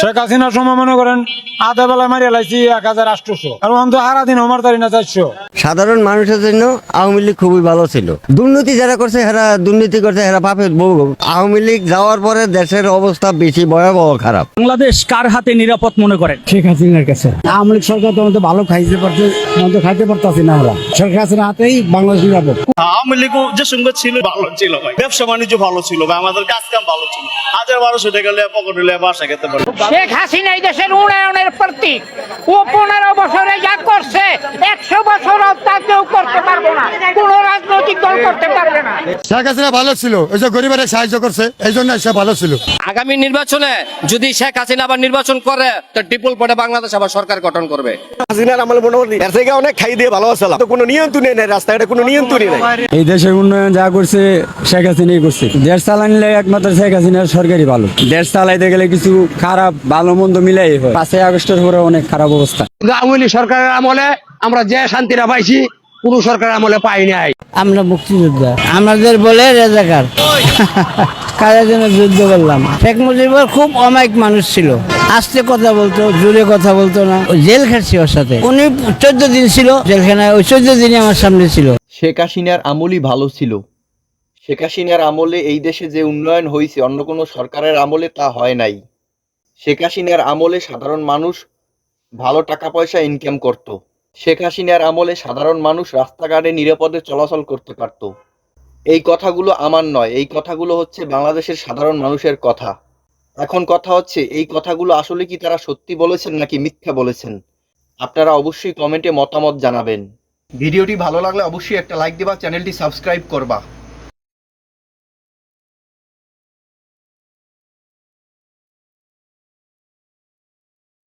শেখ হাসিনার সময় মনে করেন আধা বেলা মারিয়া লাইছি এক হাজার আটশোশো। আর অন্ত হারা দিন আমার তারি না চারশো। সাধারণ মানুষের জন্য আওয়ামী লীগ খুবই ভালো ছিল। দুর্নীতি যারা করছে এরা দুর্নীতি করছে এরা পাপে বউ আওয়ামী লীগ যাওয়ার পরে দেশের অবস্থা বেশি ভয়াবহ খারাপ। বাংলাদেশ কার হাতে নিরাপদ মনে করেন? শেখ হাসিনার কাছে। আওয়ামী লীগ সরকার তো আমাদের ভালো খাইতে পারছে আমাদের খাইতে পারতাছি না আমরা। শেখ হাসিনার হাতেই বাংলাদেশ নিরাপদ। আওয়ামী লীগ যে সঙ্গে ছিল ভালো ছিল ভাই। ব্যবসা বাণিজ্য ভালো ছিল ভাই আমাদের কাজ কাম ভালো ছিল। হাজার বারোশো টাকা লে পকেট হলে বাসা খেতে পারে শেখ হাসিনা এই দেশের উন্নয়নের প্রতীক। ও পনেরো বছরে যা করছে একশো বছর তা কেউ করতে পারব না। কোন রাজনৈতিক দল করতে পারবে না। শেখ হাসিনা ভালো ছিল ওই যে গরিবের সাহায্য করছে এই জন্য সে ভালো ছিল। আগামী নির্বাচনে যদি শেখ হাসিনা আবার নির্বাচন করে তো ডিপোল পরে বাংলাদেশ আবার সরকার গঠন করবে। হাসিনার আমলে মোটামুটি এর থেকে অনেক খাই দিয়ে ভালো আছিলাম তো কোনো নিয়ন্ত্রণই নেই রাস্তাঘাটে কোনো নিয়ন্ত্রণই নেই। এই দেশের উন্নয়ন যা করছে শেখ হাসিনাই করছে। দেশ চালানিলে একমাত্র শেখ হাসিনার সরকারি ভালো। দেশ চালাইতে গেলে কিছু খারাপ ভালো মন্দ মিলাই হয়। পাঁচই আগস্টের পরে অনেক খারাপ অবস্থা। আওয়ামী সরকারের আমলে আমরা যে শান্তিটা পাইছি কোন সরকারের আমলে পাই নাই। আমরা মুক্তিযোদ্ধা। আমাদের বলে রেজাকার। কাজের জন্য যুদ্ধ করলাম। শেখ মুজিবুর খুব অমায়িক মানুষ ছিল। আস্তে কথা বলতো জোরে কথা বলতো না। জেল খাটছি ওর সাথে। উনি চোদ্দ দিন ছিল জেলখানায় ওই চোদ্দ দিনই আমার সামনে ছিল। শেখ হাসিনার আমলই ভালো ছিল। শেখ হাসিনার আমলে এই দেশে যে উন্নয়ন হয়েছে অন্য কোনো সরকারের আমলে তা হয় নাই। শেখ হাসিনার আমলে সাধারণ মানুষ ভালো টাকা পয়সা ইনকাম করত। শেখ হাসিনার আমলে সাধারণ মানুষ রাস্তাঘাটে নিরাপদে চলাচল করতে পারত। এই কথাগুলো আমার নয়, এই কথাগুলো হচ্ছে বাংলাদেশের সাধারণ মানুষের কথা। এখন কথা হচ্ছে, এই কথাগুলো আসলে কি তারা সত্যি বলেছেন নাকি মিথ্যা বলেছেন? আপনারা অবশ্যই কমেন্টে মতামত জানাবেন। ভিডিওটি ভালো লাগলে অবশ্যই একটা লাইক দিবা, চ্যানেলটি সাবস্ক্রাইব করবা।